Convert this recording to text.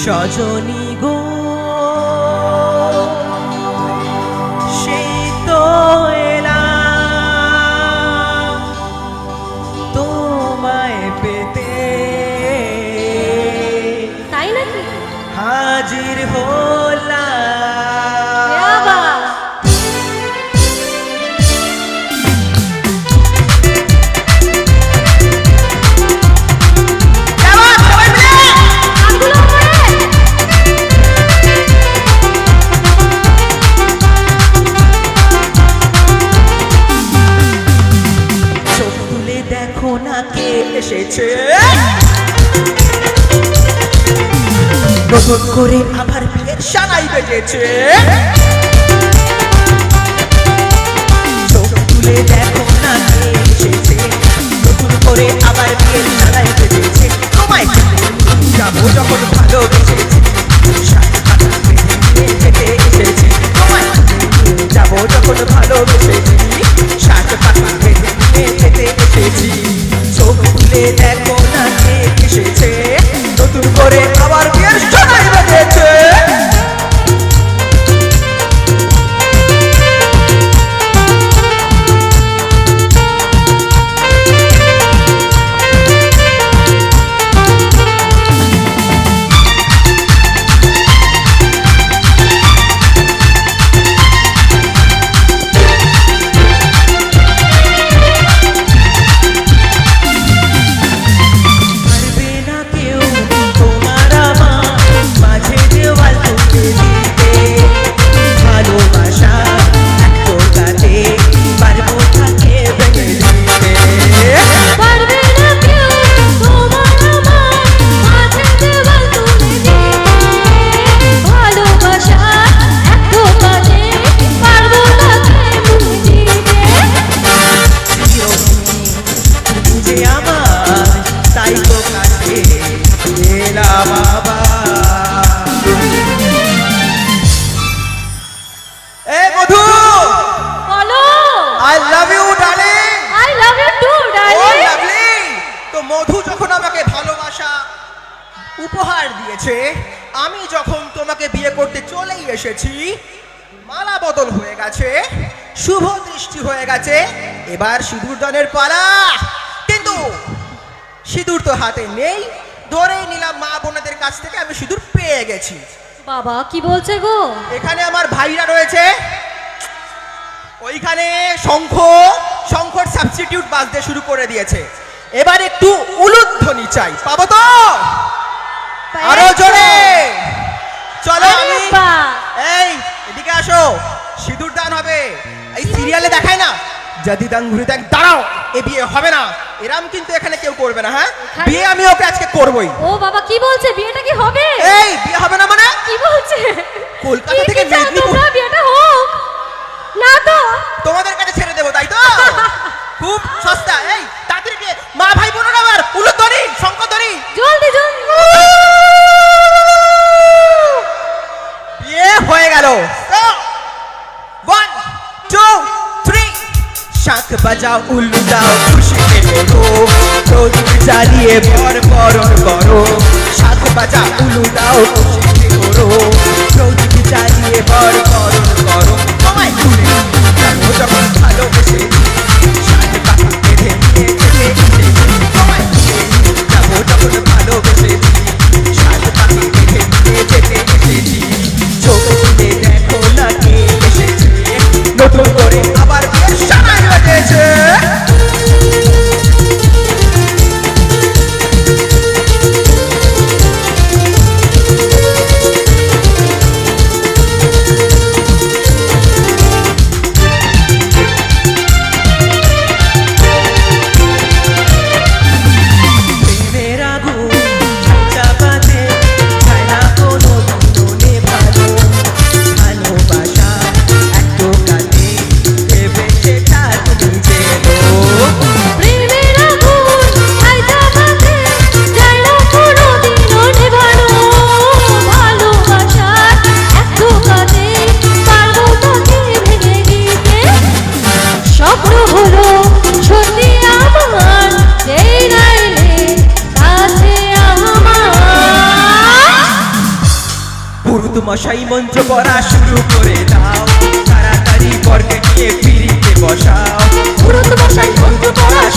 সজনী গো। সেই তো এলাম তোমায় পেতে। তাই নাকি? হাজির হলাম নতুন করে আবার বিয়ের সানাই বেজেছে। চোখ দেখো না এসেছে। নতুন করে আবার বিয়ের সানাই বেজেছে। যাব যখন যাব যখন ভালোবেসেছি। সাত নিয়ে যেতে এসেছি চোখ তুলে দেখো কাছে এ মধু বলো! I love you darling I love you too O lovely তো মধু যখন আমাকে ভালোবাসা উপহার দিয়েছে আমি যখন তোমাকে বিয়ে করতে চলেই এসেছি মালা বদল হয়ে গেছে শুভ দৃষ্টি হয়ে গেছে এবার সিঁদুর দানের পালা। কিন্তু সিঁদুর তো হাতে নেই। ধরেই নিলাম মা বোনেদের কাছ থেকে আমি সিঁদুর পেয়ে গেছি। বাবা কি বলছে গো? এখানে আমার ভাইরা রয়েছে। ওইখানে শঙ্খ শঙ্খর সাবস্টিটিউট বাজতে শুরু করে দিয়েছে। এবার একটু উলুধ্বনি চাই। পাবো তো? আরও জোরে। চলো আমি এই এদিকে আসো। সিঁদুর দান হবে। এই সিরিয়ালে দেখায় না? যদি দান ঘুরে দেখ দাঁড়াও এ বিয়ে হবে না। এরাম কিন্তু এখানে কেউ করবে না হ্যাঁ? বিয়ে আমি ওকে আজকে করবই। ও বাবা কি বলছে? বিয়েটা কি হবে? এই বিয়ে হবে না মানে? কি বলছে? কলকাতা থেকে মেদিনীপুর- বাজাও উল্লু যাও, খুশি করো জ্বালিয়ে বর বরণ করো। শাঁখ বাজা, উল্লু দাও, খুশি করো প্রদীপ চালিয়ে বর মশাই মন্ত্র পড়া শুরু করে দাও। তাড়াতাড়ি বরকে নিয়ে পিড়িতে বসাও। মশাই মন্ত্র পড়া